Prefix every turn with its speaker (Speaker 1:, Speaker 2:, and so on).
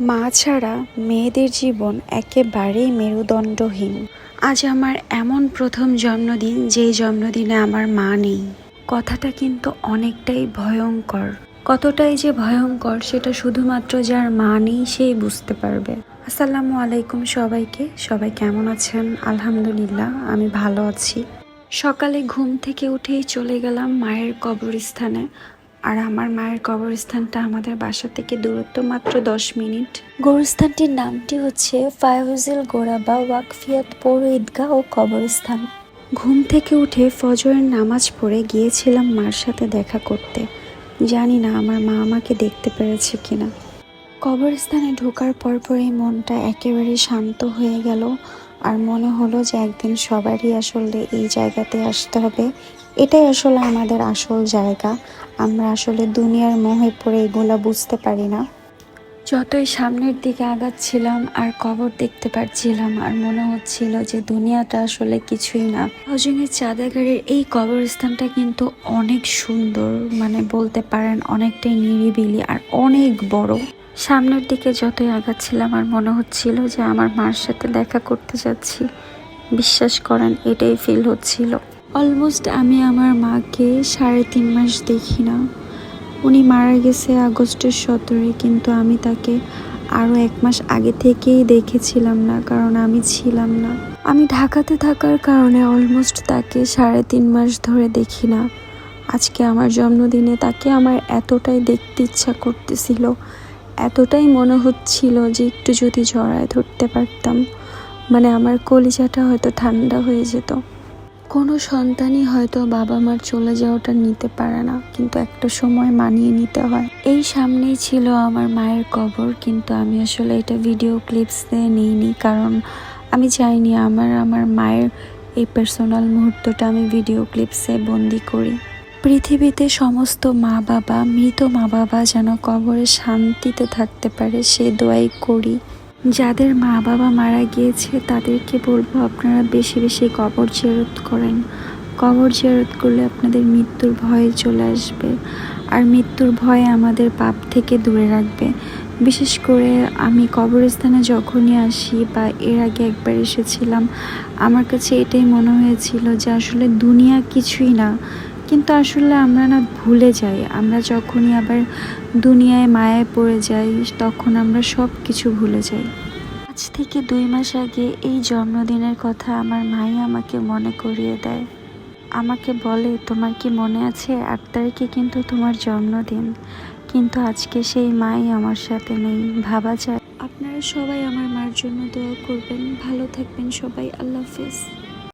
Speaker 1: মা ছাড়া মেয়েদের জীবন একেবারেই মেরুদণ্ডহীন। আজ আমার এমন প্রথম জন্মদিন, যেই জন্মদিনে আমার মা নেই। কথাটা কিন্তু অনেকটাই ভয়ঙ্কর। কতটাই যে ভয়ঙ্কর, সেটা শুধুমাত্র যার মা নেই সেই বুঝতে পারবে। আসসালামু আলাইকুম সবাইকে। সবাই কেমন আছেন? আলহামদুলিল্লাহ, আমি ভালো আছি। সকালে ঘুম থেকে উঠেই চলে গেলাম মায়ের কবরস্থানে। আর আমার মায়ের কবরস্থানটা আমাদের বাসা থেকে দূরত্ব মাত্র দশ মিনিট। গোরস্থানটির নামটি হচ্ছে ফায়ুজিল গোরাবা ওয়াকফিয়াত পৌর ঈদগাহ ও কবরস্থান। ঘুম থেকে উঠে ফজরের নামাজ পড়ে গিয়েছিলাম মার সাথে দেখা করতে। জানি না আমার মা আমাকে দেখতে পেরেছে কিনা। কবরস্থানে ঢোকার পরপরই মনটা একেবারে শান্ত হয়ে গেল। আর মনে হলো যে একদিন সবারই আসলে এই জায়গাতে আসতে হবে। এটাই আসলে আমাদের আসল জায়গা। আমরা আসলে দুনিয়ার মোহে পড়ে এগুলো বুঝতে পারি না। যতই সামনের দিকে আগাচ্ছিলাম আর কবর দেখতে পাচ্ছিলাম আর মনে হচ্ছিল যে দুনিয়াটা আসলে কিছুই না। হজঙ্গের চাঁদাগারের এই কবরস্থানটা কিন্তু অনেক সুন্দর মানে বলতে পারেন অনেকটাই নিরিবিলি আর অনেক বড়। সামনের দিকে যতই আগাচ্ছিলাম আর মনে হচ্ছিল যে আমার মার সাথে দেখা করতে যাচ্ছি, বিশ্বাস করেন এটাই ফিল হচ্ছিল। অলমোস্ট আমি আমার মাকে সাড়ে তিন মাস দেখি না। উনি মারা গেছে আগস্টের সতেরোই কিন্তু আমি তাকে আরও এক মাস আগে থেকেই দেখেছিলাম না, কারণ আমি ছিলাম না। আমি ঢাকাতে থাকার কারণে অলমোস্ট তাকে সাড়ে তিন মাস ধরে দেখি না। আজকে আমার জন্মদিনে তাকে আমার এতটাই দেখতে ইচ্ছা করতেছিল, এতটাই মনে হচ্ছিল যে একটু যদি জড়ায় ধরতে পারতাম। মানে আমার কলিজাটা হয়তো ঠান্ডা হয়ে যেত। কোনো সন্তানই হয়তো বাবা মার চলে যাওয়াটা নিতে পারে না, কিন্তু একটা সময় মানিয়ে নিতে হয়। এই সামনেই ছিল আমার মায়ের কবর, কিন্তু আমি আসলে এটা ভিডিও ক্লিপস দিয়ে নিইনি, কারণ আমি চাইনি আমার আমার মায়ের এই পার্সোনাল মুহূর্তটা আমি ভিডিও ক্লিপসে বন্দি করি। পৃথিবীতে সমস্ত মা বাবা মৃত মা বাবা যেন কবরে শান্তিতে থাকতে পারে, সে দোয়াই করি। যাদের মা বাবা মারা গিয়েছে, তাদেরকে বলব আপনারা বেশি বেশি কবর জেরত করেন। কবর জেরত করলে আপনাদের মৃত্যুর ভয় চলে আসবে। আর মৃত্যুর ভয় আমাদের পাপ থেকে দূরে রাখবে। বিশেষ করে আমি কবরস্থানে যখনই আসি বা এর আগে একবার এসেছিলাম, আমার কাছে এটাই মনে হয়েছিল যে আসলে দুনিয়া কিছুই না। কিন্তু আসলে আমরা না ভুলে যাই। আমরা যখনই আবার দুনিয়ায় মায়ায় পড়ে যাই, তখন আমরা সব কিছু ভুলে যাই। আজ থেকে দুই মাস আগে এই জন্মদিনের কথা আমার মাই আমাকে মনে করিয়ে দেয়। আমাকে বলে, তোমার কি মনে আছে আট তারিখে কিন্তু তোমার জন্মদিন? কিন্তু আজকে সেই মাই আমার সাথে নেই। ভাবা যায়। আপনারা সবাই আমার মার জন্য দোয়া করবেন। ভালো থাকবেন সবাই। আল্লাহ হাফেজ।